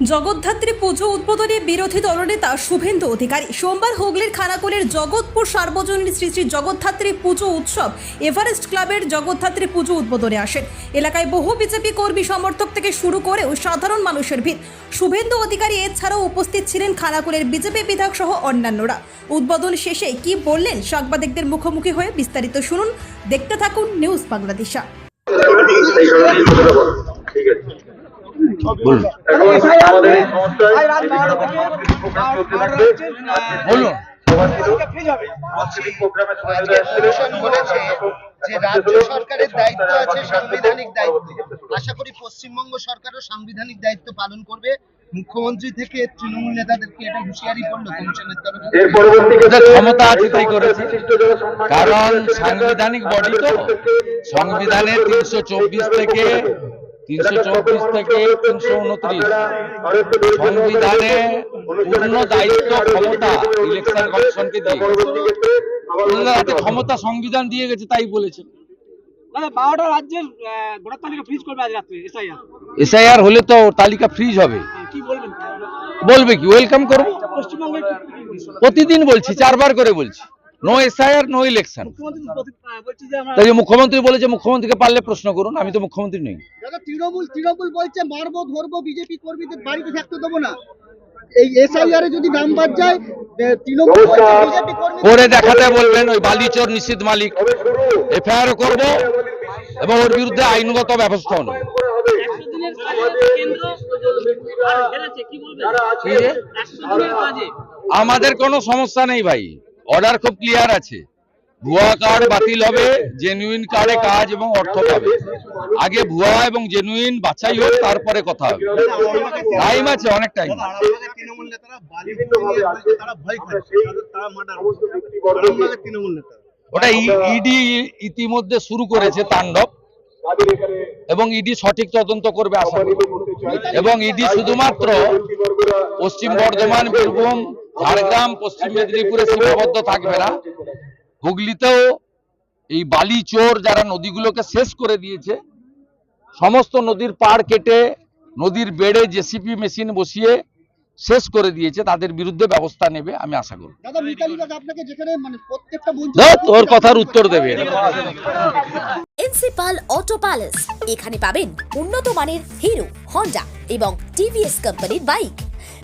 জগদ্ধাত্রী পুজো উদ্বোধনে বিরোধী দলনেতা শুভেন্দু অধিকারী। সোমবার হুগলির খানাকুলের জগৎপুর সার্বজনীন শ্রী শ্রী জগদ্ধাত্রী পুজো উৎসব এভারেস্ট ক্লাবের জগদ্ধাত্রী পুজো উদ্বোধনে আসেন এলাকায় বহু বিজেপি কর্মী সমর্থক থেকে শুরু করেও সাধারণ মানুষের ভিড়। শুভেন্দু অধিকারী এছাড়াও উপস্থিত ছিলেন খানাকুলের বিজেপি বিধায়ক সহ অন্যান্যরা। উদ্বোধন শেষে কি বললেন সাংবাদিকদের মুখোমুখি হয়ে বিস্তারিত শুনুন। দেখতে থাকুন নিউজ বাংলাদেশা। বলুন। যে রাজ্য সরকারের দায়িত্ব আছে সাংবিধানিক দায়িত্ব আশা করি পশ্চিমবঙ্গ সরকারও সাংবিধানিক দায়িত্ব পালন করবে মুখ্যমন্ত্রী থেকে তৃণমূল নেতাদেরকে এটা হুঁশিয়ারি করল কমিশনের তরফে এর পরবর্তী ক্ষমতা আছে তাই করেছে। কারণ সাংবিধানিক বডি তো সংবিধানের তিনশো চব্বিশ থেকে তিনশো চব্বিশ থেকে তিনশো উনত্রিশ। সংবিধানে পূর্ণ দায়িত্ব ক্ষমতা ইলেকশন কমিশনকে দিয়ে। হাতে ক্ষমতা সংবিধান দিয়ে গেছে তাই বলেছে। বারোটা রাজ্যের ভোটার তালিকা ফ্রিজ করবে আজ রাত্রে এসআইআর এসআইআর হলে তো তালিকা ফ্রিজ হবে। কি বলবেন? বলবে কি? ওয়েলকাম করব? প্রতিদিন বলছি চারবার করে বলছি। নো এসআইআর নো ইলেকশন তাই মুখ্যমন্ত্রী বলেছে মুখ্যমন্ত্রীকে পারলে প্রশ্ন করুন আমি তো মুখ্যমন্ত্রী নই। তৃণমূল তৃণমূল বলছে মারবো ধরবো বিজেপি কর্মীদের বাড়িতে থাকতে দেবো না। এই এসআইআর এ যদি নাম বাদ যায় তৃণমূল করে দেখাতে বলবেন ওই বালিচোর নিশ্চিত মালিক। এফআইআর করব এবং ওর বিরুদ্ধে আইনগত ব্যবস্থা নেব। আমাদের কোনো সমস্যা নেই ভাই। অর্ডার খুব ক্লিয়ার আছে। ভুয়া কার্ড বাতিল হবে জেনুইন কার্ডে কাজ এবং অর্থ পাবে। আগে ভুয়া এবং জেনুইন বাছাই হোক তারপরে কথা হবে। টাইম আছে অনেক টাইম নেতা ওটা ইডি ইতিমধ্যে শুরু করেছে তাণ্ডব। এবং ইডি সঠিক তদন্ত করবে আশা এবং ইডি শুধুমাত্র পশ্চিম বর্ধমান বীরভূম ঝাড়গ্রাম পশ্চিম মেদিনীপুরে সীমাবদ্ধ থাকবে না। হুগলিতেও এই বালি চোর যারা নদীগুলোকে শেষ করে দিয়েছে সমস্ত নদীর পাড় কেটে নদীর বেড়ে জেসিপি মেশিন বসিয়ে শেষ করে দিয়েছে তাদের বিরুদ্ধে ব্যবস্থা নেবে আমি আশা করি। দাদা মিতালি দাদা আপনাকে যেখানে মানে ওর কথার উত্তর দেবে। প্রিন্সিপাল অটো প্যালেস এখানে পাবেন উন্নত মানের হিরো হন্ডা এবং টিভিএস কোম্পানির বাইক।